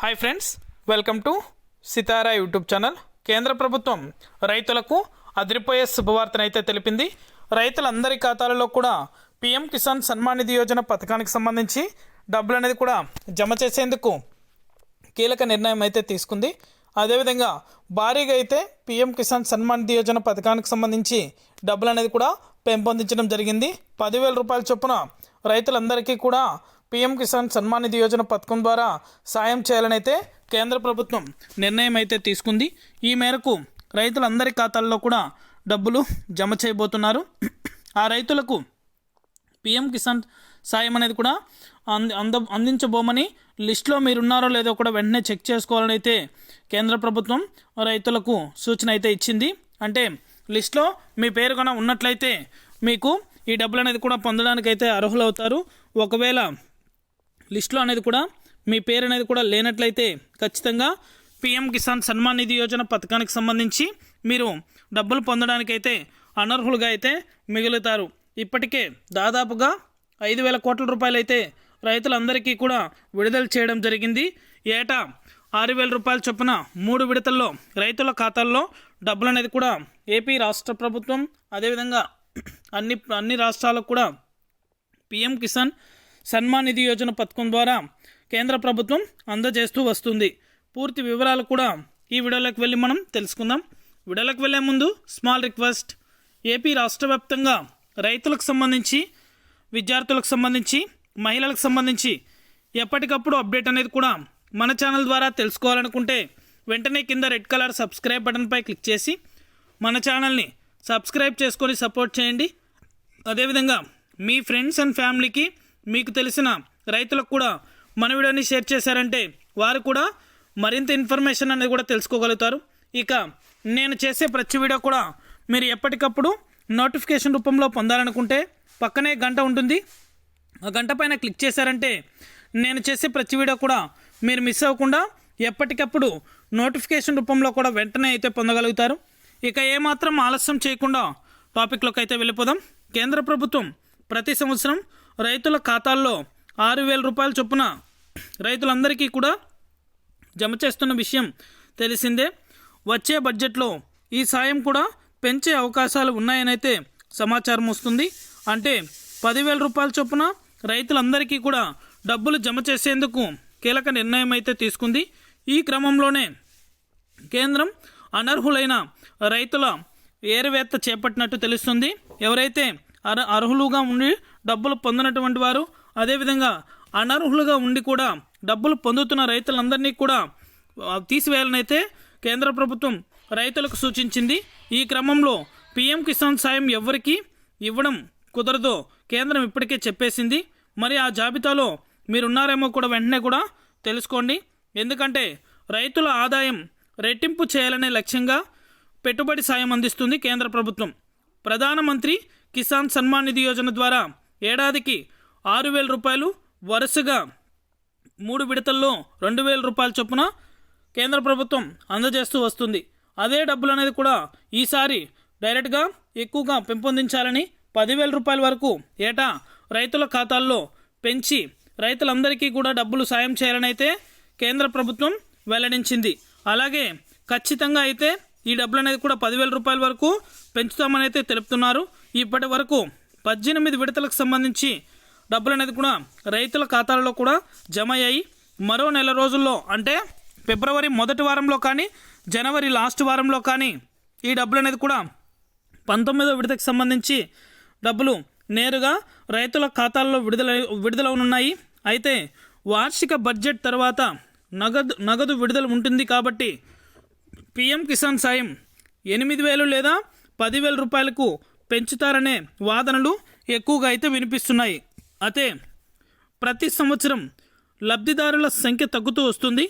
Hi friends welcome to Sitara YouTube channel కేంద్ర ప్రభుత్వం రైతులకు అదిరిపోయే శుభవార్తనైతే తెలిపింది. రైతులందరి ఖాతాలలో కూడా పీఎం కిసాన్ సన్మాన్ నిధి యోజన పథకానికి సంబంధించి డబ్బులు అనేది కూడా జమ చేసేందుకు కీలక నిర్ణయం అయితే తీసుకుంది. అదేవిధంగా భారీగా అయితే పీఎం కిసాన్ సన్మాన్ నిధి యోజన పథకానికి సంబంధించి డబ్బులు అనేది కూడా పెంపొందించడం జరిగింది. పదివేల రూపాయల చొప్పున రైతులందరికీ కూడా పీఎం కిసాన్ సన్మాన్ నిధి యోజన పథకం ద్వారా సాయం చేయాలనైతే కేంద్ర ప్రభుత్వం నిర్ణయం అయితే తీసుకుంది. ఈ మేరకు రైతులందరి ఖాతాల్లో కూడా డబ్బులు జమ చేయబోతున్నారు. ఆ రైతులకు పిఎం కిసాన్ సాయం అనేది కూడా అంద అంద అందించబోమని లిస్ట్లో మీరు ఉన్నారో లేదో కూడా వెంటనే చెక్ చేసుకోవాలని అయితే కేంద్ర ప్రభుత్వం రైతులకు సూచన అయితే ఇచ్చింది. అంటే లిస్ట్లో మీ పేరు కనుక ఉన్నట్లయితే మీకు ఈ డబ్బులు అనేది కూడా పొందడానికి అయితే అర్హులవుతారు. ఒకవేళ లిస్టులో అనేది కూడా మీ పేరు అనేది కూడా లేనట్లయితే ఖచ్చితంగా పిఎం కిసాన్ సన్మాన్ నిధి యోజన పథకానికి సంబంధించి మీరు డబ్బులు పొందడానికైతే అనర్హులుగా అయితే మిగులుతారు. ఇప్పటికే దాదాపుగా ఐదు వేల కోట్ల రూపాయలు అయితే రైతులందరికీ కూడా విడుదల చేయడం జరిగింది. ఏటా ఆరు వేల రూపాయల చొప్పున మూడు విడతల్లో రైతుల ఖాతాల్లో డబ్బులు అనేది కూడా ఏపీ రాష్ట్ర ప్రభుత్వం అదేవిధంగా అన్ని అన్ని రాష్ట్రాలకు కూడా పిఎం కిసాన్ సన్మాన్ నిధి యోజన పథకం ద్వారా కేంద్ర ప్రభుత్వం అందజేస్తూ వస్తుంది. పూర్తి వివరాలు కూడా ఈ వీడియోలోకి వెళ్ళి మనం తెలుసుకుందాం. వీడియోలోకి వెళ్ళే ముందు స్మాల్ రిక్వెస్ట్. ఏపీ రాష్ట్ర వ్యాప్తంగా రైతులకు సంబంధించి విద్యార్థులకు సంబంధించి మహిళలకు సంబంధించి ఎప్పటికప్పుడు అప్డేట్ అనేది కూడా మన ఛానల్ ద్వారా తెలుసుకోవాలనుకుంటే వెంటనే కింద రెడ్ కలర్ సబ్స్క్రైబ్ బటన్పై క్లిక్ చేసి మన ఛానల్ని సబ్స్క్రైబ్ చేసుకొని సపోర్ట్ చేయండి. అదేవిధంగా మీ ఫ్రెండ్స్ అండ్ ఫ్యామిలీకి మీకు తెలిసిన రైతులకు కూడా మన వీడియోని షేర్ చేశారంటే వారు కూడా మరింత ఇన్ఫర్మేషన్ అనేది కూడా తెలుసుకోగలుగుతారు. ఇక నేను చేసే ప్రతి వీడియో కూడా మీరు ఎప్పటికప్పుడు నోటిఫికేషన్ రూపంలో పొందాలనుకుంటే పక్కనే గంట ఉంటుంది. ఆ గంట పైన క్లిక్ చేశారంటే నేను చేసే ప్రతి వీడియో కూడా మీరు మిస్ అవ్వకుండా ఎప్పటికప్పుడు నోటిఫికేషన్ రూపంలో కూడా వెంటనే అయితే పొందగలుగుతారు. ఇక ఏమాత్రం ఆలస్యం చేయకుండా టాపిక్లోకి అయితే వెళ్ళిపోదాం. కేంద్ర ప్రభుత్వం ప్రతి సంవత్సరం రైతుల ఖాతాల్లో ఆరు వేల రూపాయల చొప్పున రైతులందరికీ కూడా జమ చేస్తున్న విషయం తెలిసిందే. వచ్చే బడ్జెట్లో ఈ సాయం కూడా పెంచే అవకాశాలు ఉన్నాయనైతే సమాచారం వస్తుంది. అంటే పదివేల రూపాయల చొప్పున రైతులందరికీ కూడా డబ్బులు జమ చేసేందుకు కీలక నిర్ణయం అయితే తీసుకుంది. ఈ క్రమంలోనే కేంద్రం అనర్హులైన రైతుల ఏరవేత్త చేపట్టినట్టు తెలుస్తుంది. ఎవరైతే అర అర్హులుగా ఉండి డబ్బులు పొందినటువంటి వారు అదేవిధంగా అనర్హులుగా ఉండి కూడా డబ్బులు పొందుతున్న రైతులందరినీ కూడా తీసివేయాలనైతే కేంద్ర ప్రభుత్వం రైతులకు సూచించింది. ఈ క్రమంలో పీఎం కిసాన్ సాయం ఎవరికి ఇవ్వడం కుదరదో కేంద్రం ఇప్పటికే చెప్పేసింది. మరి ఆ జాబితాలో మీరున్నారేమో కూడా వెంటనే కూడా తెలుసుకోండి. ఎందుకంటే రైతుల ఆదాయం రెట్టింపు చేయాలనే లక్ష్యంగా పెట్టుబడి సాయం అందిస్తుంది కేంద్ర ప్రభుత్వం. ప్రధానమంత్రి కిసాన్ సన్మాన్ నిధి యోజన ద్వారా ఏడాదికి ఆరు వేల రూపాయలు వరుసగా మూడు విడతల్లో రెండు వేల రూపాయల చొప్పున కేంద్ర ప్రభుత్వం అందజేస్తూ వస్తుంది. అదే డబ్బులు అనేది కూడా ఈసారి డైరెక్ట్గా ఎక్కువగా పెంపొందించాలని పదివేల రూపాయల వరకు ఏటా రైతుల ఖాతాల్లో పెంచి రైతులందరికీ కూడా డబ్బులు సాయం చేయాలని అయితే కేంద్ర ప్రభుత్వం వెల్లడించింది. అలాగే ఖచ్చితంగా అయితే ఈ డబ్బులు అనేది కూడా పదివేల రూపాయల వరకు పెంచుతామని అయితే తెలుపుతున్నారు. ఇప్పటి వరకు పద్దెనిమిది విడతలకు సంబంధించి డబ్బులు అనేది కూడా రైతుల ఖాతాలలో కూడా జమ అయ్యాయి. మరో నెల రోజుల్లో అంటే ఫిబ్రవరి మొదటి వారంలో కానీ జనవరి లాస్ట్ వారంలో కానీ ఈ డబ్బులు అనేది కూడా పంతొమ్మిదో విడతకు సంబంధించి డబ్బులు నేరుగా రైతుల ఖాతాల్లో విడుదల విడుదలవునున్నాయి. అయితే వార్షిక బడ్జెట్ తర్వాత నగదు నగదు విడుదల ఉంటుంది కాబట్టి పిఎం కిసాన్ సాయం ఎనిమిది వేలు లేదా పదివేల రూపాయలకు పెంచుతారనే వాదనలు ఎక్కువగా అయితే వినిపిస్తున్నాయి. అయితే ప్రతి సంవత్సరం లబ్ధిదారుల సంఖ్య తగ్గుతూ వస్తుంది.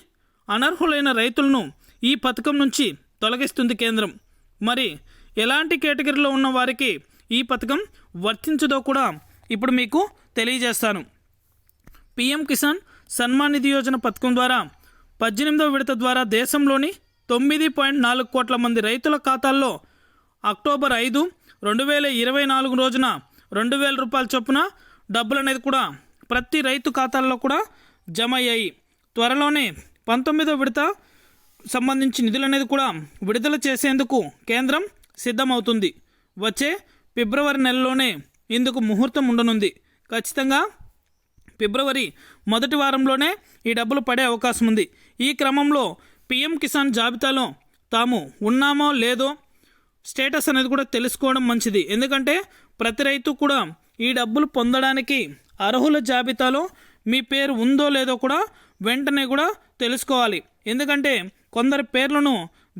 అనర్హులైన రైతులను ఈ పథకం నుంచి తొలగిస్తుంది కేంద్రం. మరి ఎలాంటి కేటగిరీలో ఉన్న వారికి ఈ పథకం వర్తించదో కూడా ఇప్పుడు మీకు తెలియజేస్తాను. పీఎం కిసాన్ సన్మాన్ నిధి యోజన పథకం ద్వారా పద్దెనిమిదవ విడత ద్వారా దేశంలోని తొమ్మిది పాయింట్ నాలుగు కోట్ల మంది రైతుల ఖాతాల్లో అక్టోబర్ ఐదు రెండు వేల ఇరవై నాలుగు రోజున రెండు వేల రూపాయల చొప్పున డబ్బులు అనేది కూడా ప్రతి రైతు ఖాతాల్లో కూడా జమ అయ్యాయి. త్వరలోనే పంతొమ్మిదో విడత సంబంధించి నిధులు అనేది కూడా విడుదల చేసేందుకు కేంద్రం సిద్ధమవుతుంది. వచ్చే ఫిబ్రవరి నెలలోనే ఇందుకు ముహూర్తం ఉండనుంది. ఖచ్చితంగా ఫిబ్రవరి మొదటి వారంలోనే ఈ డబ్బులు పడే అవకాశం ఉంది. ఈ క్రమంలో పిఎం కిసాన్ జాబితాలో తాము ఉన్నామో లేదో స్టేటస్ అనేది కూడా తెలుసుకోవడం మంచిది. ఎందుకంటే ప్రతి రైతు కూడా ఈ డబ్బులు పొందడానికి అర్హుల జాబితాలో మీ పేరు ఉందో లేదో కూడా వెంటనే కూడా తెలుసుకోవాలి. ఎందుకంటే కొందరి పేర్లను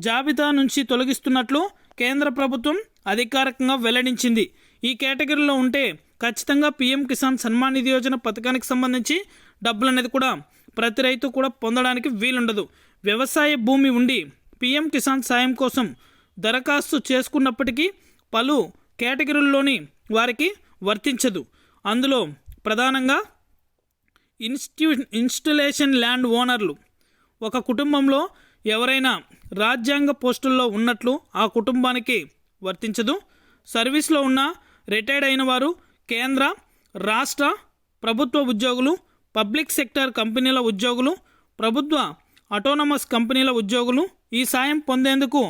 జాబితా నుంచి తొలగిస్తున్నట్లు కేంద్ర ప్రభుత్వం అధికారికంగా వెల్లడించింది. ఈ కేటగిరీలో ఉంటే ఖచ్చితంగా పీఎం కిసాన్ సన్మాన్ నిధి యోజన పథకానికి సంబంధించి డబ్బులు అనేది కూడా ప్రతి రైతు కూడా పొందడానికి వీలుండదు. వ్యవసాయ భూమి ఉండి పీఎం కిసాన్ సాయం కోసం దరఖాస్తు చేసుకున్నప్పటికీ పలు కేటగిరీల్లోని వారికి వర్తించదు. అందులో ప్రధానంగా ఇన్స్టిట్యూ ఇన్స్టలేషన్ ల్యాండ్ ఓనర్లు. ఒక కుటుంబంలో ఎవరైనా రాజ్యాంగ పోస్టుల్లో ఉన్నట్లు ఆ కుటుంబానికి వర్తించదు. సర్వీస్లో ఉన్న రిటైర్డ్ అయిన వారు కేంద్ర రాష్ట్ర ప్రభుత్వ ఉద్యోగులు పబ్లిక్ సెక్టర్ కంపెనీల ఉద్యోగులు ప్రభుత్వ అటోనమస్ కంపెనీల ఉద్యోగులు ఈ సాయం పొందేందుకు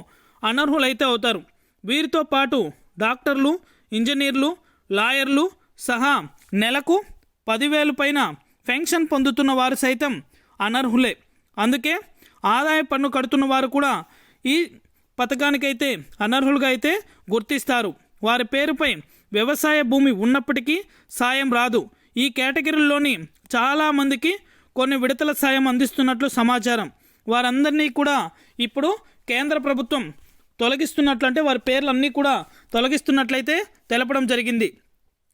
అనర్హులైతే అవుతారు. వీరితో పాటు డాక్టర్లు ఇంజనీర్లు లాయర్లు సహా నెలకు పదివేలు పైన పెన్షన్ పొందుతున్న వారు సైతం అనర్హులే. అందుకే ఆదాయ పన్ను కడుతున్న వారు కూడా ఈ పథకానికైతే అనర్హులుగా అయితే గుర్తిస్తారు. వారి పేరుపై వ్యవసాయ భూమి ఉన్నప్పటికీ సాయం రాదు. ఈ కేటగిరీలోని చాలామందికి కొన్ని విడతల సాయం అందిస్తున్నట్లు సమాచారం. వారందరినీ కూడా ఇప్పుడు కేంద్ర ప్రభుత్వం తొలగిస్తున్నట్లు అంటే వారి పేర్లన్నీ కూడా తొలగిస్తున్నట్లయితే తెలపడం జరిగింది.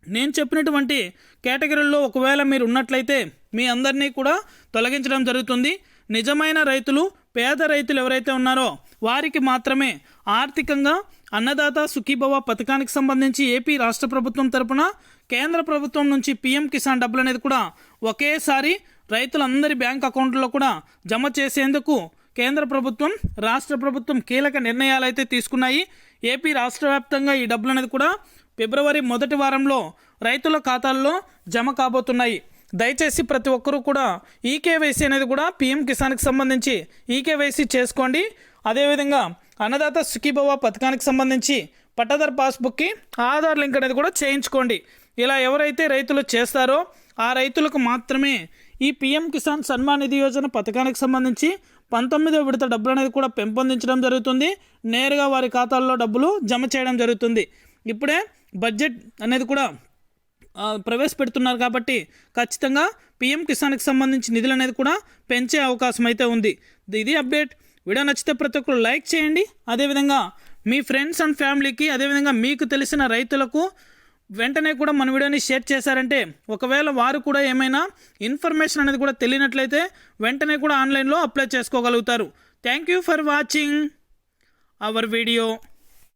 నేను చెప్పినటువంటి కేటగిరీల్లో ఒకవేళ మీరు ఉన్నట్లయితే మీ అందరినీ కూడా తొలగించడం జరుగుతుంది. నిజమైన రైతులు పేద రైతులు ఎవరైతే ఉన్నారో వారికి మాత్రమే ఆర్థికంగా అన్నదాత సుఖీభవ పథకానికి సంబంధించి ఏపీ రాష్ట్ర ప్రభుత్వం తరపున కేంద్ర ప్రభుత్వం నుంచి పీఎం కిసాన్ డబ్బులు అనేది కూడా ఒకేసారి రైతులందరి బ్యాంక్ అకౌంట్లో కూడా జమ చేసేందుకు కేంద్ర ప్రభుత్వం రాష్ట్ర ప్రభుత్వం కీలక నిర్ణయాలు అయితే తీసుకున్నాయి. ఏపీ రాష్ట్ర వ్యాప్తంగా ఈ డబ్బులు అనేది కూడా ఫిబ్రవరి మొదటి వారంలో రైతుల ఖాతాల్లో జమ కాబోతున్నాయి. దయచేసి ప్రతి ఒక్కరూ కూడా ఈకేవైసీ అనేది కూడా పీఎం కిసాన్కి సంబంధించి ఈకేవైసీ చేసుకోండి. అదేవిధంగా అన్నదాత సుఖీభవ పథకానికి సంబంధించి పట్టాదారు పాస్బుక్కి ఆధార్ లింక్ అనేది కూడా చేయించుకోండి. ఇలా ఎవరైతే రైతులు చేస్తారో ఆ రైతులకు మాత్రమే ఈ పీఎం కిసాన్ సన్మాన్ నిధి యోజన పథకానికి సంబంధించి పంతొమ్మిదో విడత డబ్బులు అనేది కూడా పెంపొందించడం జరుగుతుంది. నేరుగా వారి ఖాతాల్లో డబ్బులు జమ చేయడం జరుగుతుంది. ఇప్పుడే బడ్జెట్ అనేది కూడా ప్రవేశపెడుతున్నారు కాబట్టి ఖచ్చితంగా పీఎం కిసాన్కి సంబంధించి నిధులు అనేది కూడా పెంచే అవకాశం అయితే ఉంది ఇది అప్డేట్. వీడియో నచ్చితే ప్రతి ఒక్కరు లైక్ చేయండి. అదేవిధంగా మీ ఫ్రెండ్స్ అండ్ ఫ్యామిలీకి అదేవిధంగా మీకు తెలిసిన రైతులకు వెంటనే కూడా మన వీడియోని షేర్ చేశారంటే ఒకవేళ వారు కూడా ఏమైనా ఇన్ఫర్మేషన్ అనేది కూడా తెలియనట్లయితే వెంటనే కూడా ఆన్లైన్లో అప్లై చేసుకోగలుగుతారు. Thank you for watching our video.